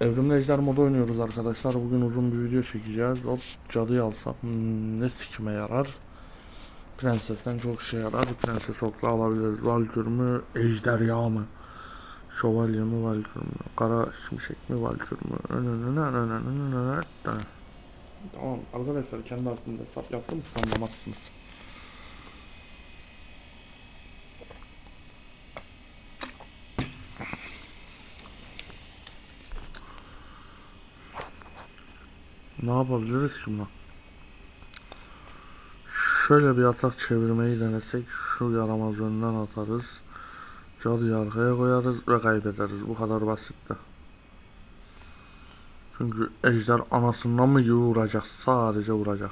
Evrimli Ejder modu oynuyoruz arkadaşlar. Bugün uzun bir video çekeceğiz. Hop cadıyı alsak hmm, ne sikime yarar? Prensesten çok şey yarar. Prenses okla alabiliriz. Valkür mü? Ejder yağı mı? Şövalye mi? Valkür mü? Kara şimşek mi? Valkür mü? Tamam arkadaşlar kendi aklımda hesap yaptım siz Ne yapabiliriz ki buna? Şöyle bir atak çevirmeyi denesek şu yaramaz önden atarız. Cadıyı arkaya koyarız ve kaybederiz. Bu kadar basitti. Çünkü ejder anasından mı gibi vuracak? Sadece vuracak.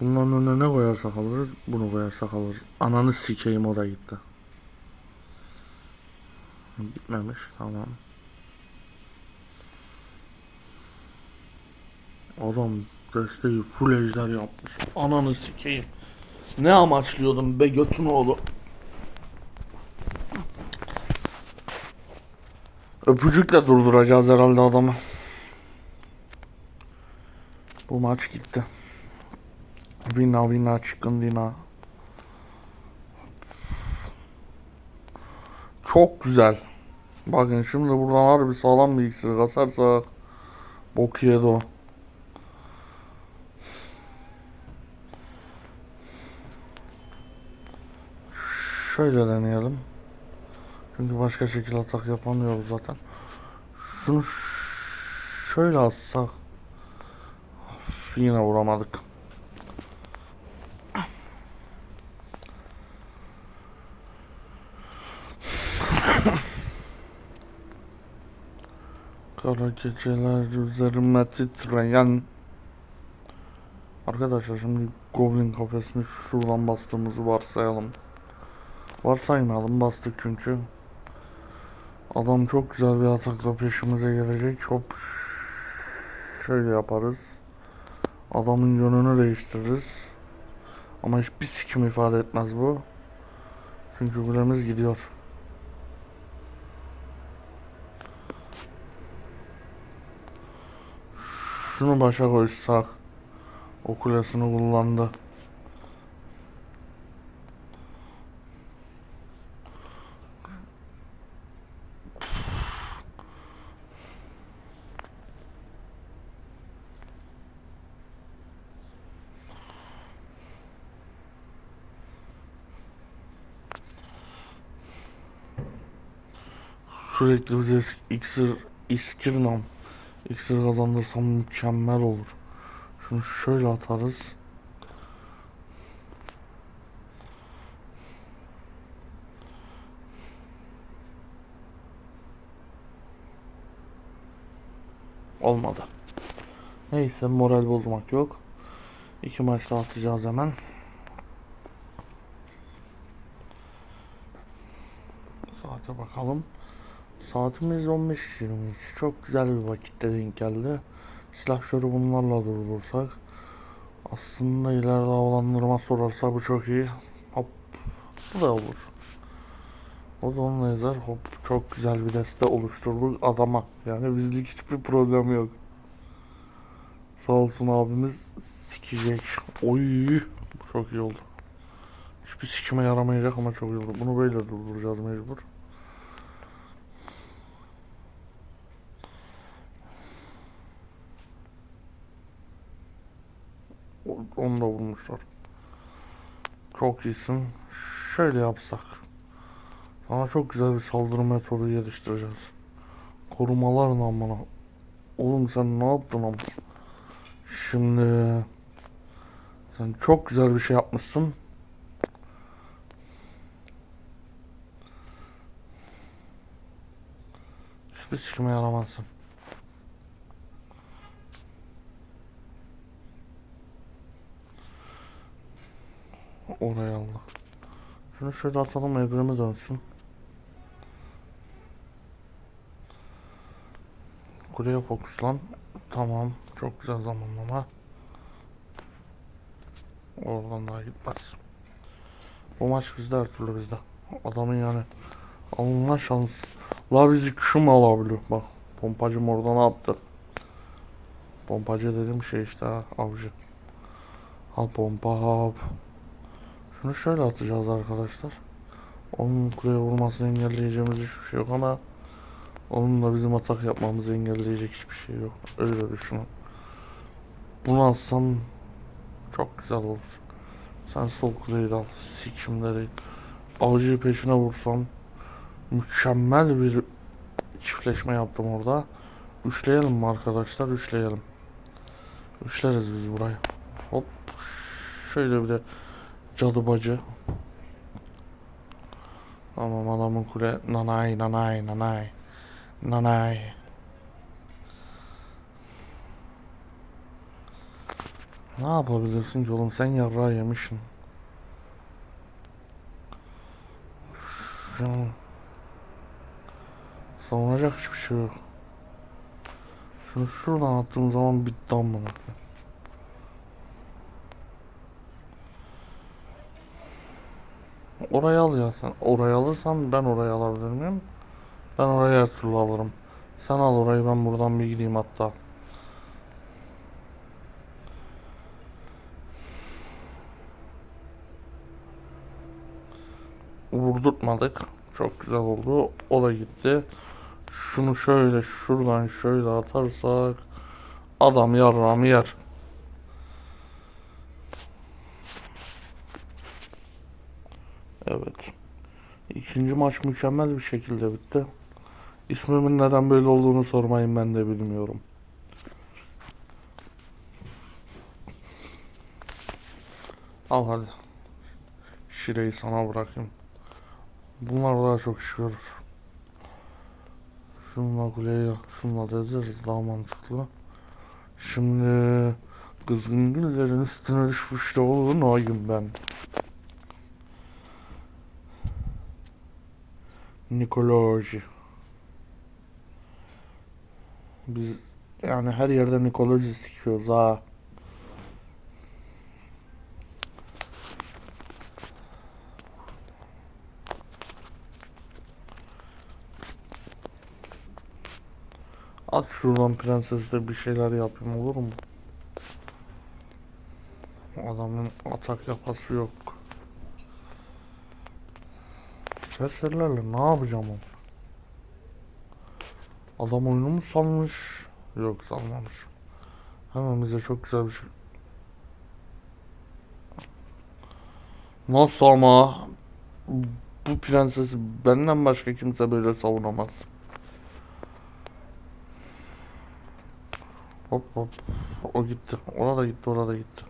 Bunların önüne ne koyarsak alırız, bunu koyarsak alırız. Ananı sikeyim o da gitti. Gitmemiş, tamam. Adam desteği full ejder yapmış. Ananı sikeyim. Ne amaçlıyordum be götün oğlu. Öpücükle durduracağız herhalde adamı. Bu maç gitti. Vina vina chicken vina. Çok güzel. Bakın şimdi buradan harbi sağlam bir iksir kasarsak bok yedi o. Şöyle deneyelim. Çünkü başka şekilde atak yapamıyoruz zaten. Şunu şöyle atsak. Üf, Yine vuramadık. Kara geceler üzerime titreyen Arkadaşlar şimdi Goblin kafesini şuradan bastığımızı varsayalım. Varsaymayalım bastık çünkü. Adam çok güzel bir atakla peşimize gelecek. Hop şöyle yaparız. Adamın yönünü değiştiririz. Ama hiçbir sikim ifade etmez bu. Çünkü kulemiz gidiyor. Şunu başa koysak. O kulesini kullandı. Sürekli bize iksir, iskirnam iksir kazandırsam mükemmel olur. Şunu şöyle atarız. Olmadı. Neyse moral bozmak yok. İki maçta atacağız hemen. Saate bakalım. Saatimiz 15.22. Çok güzel bir vakitte denk geldi. Silahşörü bunlarla durdursak. Aslında ileride havalandırma sorarsa bu çok iyi. Hop. Bu da olur. O da onun ezer. Hop. Çok güzel bir deste oluşturduk adama. Yani bizlik hiçbir problem yok. Sağ olsun abimiz sikecek. Oy. Bu çok iyi oldu. Hiçbir sikime yaramayacak ama çok iyi oldu. Bunu böyle durduracağız mecbur. O- Onu da vurmuşlar. Çok iyisin. Şöyle yapsak. Sana çok güzel bir saldırı metodu geliştireceğiz. Korumalar namına. Oğlum sen ne yaptın ama? Şimdi sen çok güzel bir şey yapmışsın. Hiçbir sikime yaramazsın. Oraya Allah. Şunu şöyle atalım evrimi dönsün. Kuleye fokuslan. Tamam. Çok güzel zamanlama. Oradan daha gitmez. Bu maç bizde her türlü bizde. Adamın yani Allah şans. La bizi kuşum alabiliyor. Bak pompacım orada ne yaptı? Pompacı dediğim şey işte ha, avcı. Al pompa al. Şunu şöyle atacağız arkadaşlar. Onun kuleye vurmasını engelleyeceğimiz hiçbir şey yok ama onun da bizim atak yapmamızı engelleyecek hiçbir şey yok. Öyle düşünün. Bunu alsam çok güzel olur. Sen sol kuleyi al. Sikimleri. Avcıyı peşine vursam mükemmel bir çiftleşme yaptım orada. Üçleyelim mi arkadaşlar? Üçleyelim. Üçleriz biz burayı. Hop. Şöyle bir de cadı bacı. Tamam adamın kule nanay nanay nanay nanay. Ne yapabilirsin ki oğlum sen yarrağı yemişsin. An savunacak hiçbir şey yok. Şunu şuradan attığım zaman bitti amına. Orayı al ya sen. Orayı alırsan ben orayı alabilir miyim? Ben orayı her türlü alırım. Sen al orayı ben buradan bir gideyim hatta. Vurdurtmadık. Çok güzel oldu. O da gitti. Şunu şöyle şuradan şöyle atarsak adam yarrağımı yer. Evet. İkinci maç mükemmel bir şekilde bitti. İsmimin neden böyle olduğunu sormayın ben de bilmiyorum. Al hadi. Şireyi sana bırakayım. Bunlar daha çok iş görür. Şununla kuleyi, şununla da ezeriz daha mantıklı. Şimdi kızgın güllerin üstüne düşmüş de olur nayım ben. Nikoloji. Biz yani her yerde Nikoloji sikiyoruz ha. At şuradan prensesle bir şeyler yapayım olur mu? Adamın atak yapası yok. Serserilerle ne yapacağım onu? Adam oyunu mu salmış? Yok salmamış. Hemen bize çok güzel bir şey. Nasıl ama? Bu prensesi benden başka kimse böyle savunamaz. Hop hop. O gitti. Ona da gitti, ona da gitti.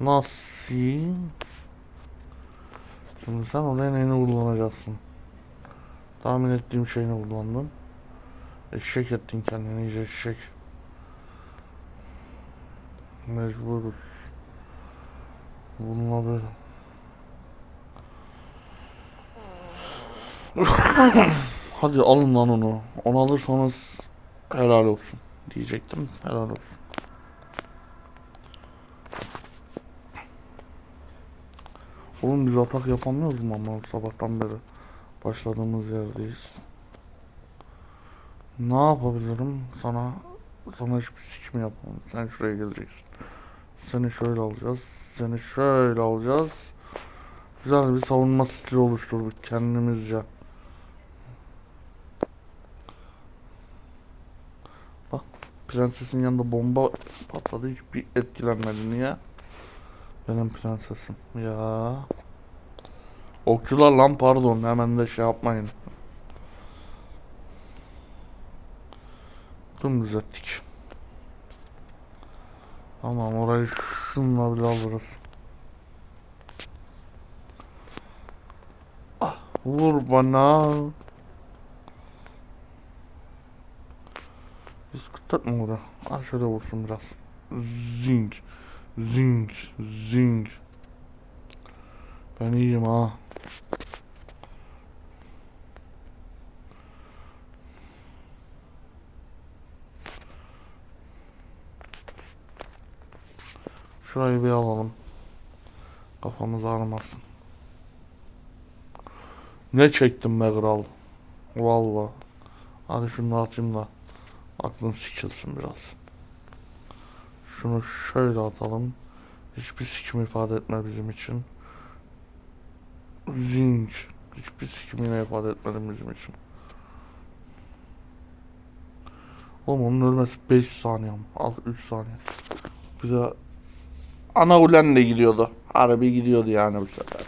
Nasıl? Şimdi sen oraya neyini kullanacaksın? Tahmin ettiğim şeyini kullandın. Eşek ettin kendini iyice eşek. Mecburuz. Bununla böyle. Hadi alın lan onu. Onu alırsanız helal olsun diyecektim. Helal olsun. Oğlum biz atak yapamıyoruz mu ama sabahtan beri başladığımız yerdeyiz. Ne yapabilirim sana? Sana hiçbir sikim yapamam. Sen şuraya geleceksin. Seni şöyle alacağız. Seni şöyle alacağız. Güzel bir savunma stili oluşturduk kendimizce. Bak prensesin yanında bomba patladı. Hiçbir etkilenmedi. Niye? Benim prensesim. Ya. Okçular lan pardon. Hemen de şey yapmayın. Dümdüz ettik. Tamam orayı şunla bile alırız. Ah, vur bana. Biz kıtlat mı oraya? Ah şöyle vursun biraz. Zing. Zing. Zing. Ben iyiyim ha. Şurayı bir alalım. Kafamız ağrımasın. Ne çektim be kral. Valla. Hadi şunu atayım da. Aklın sikilsin biraz. Şunu şöyle atalım. Hiçbir sikim ifade etme bizim için. Zinc. Hiçbir sikim yine ifade etmedi bizim için. Oğlum onun ölmesi 5 saniye mi? Al 3 saniye. Bize ana ulen de gidiyordu. Harbi gidiyordu yani bu sefer.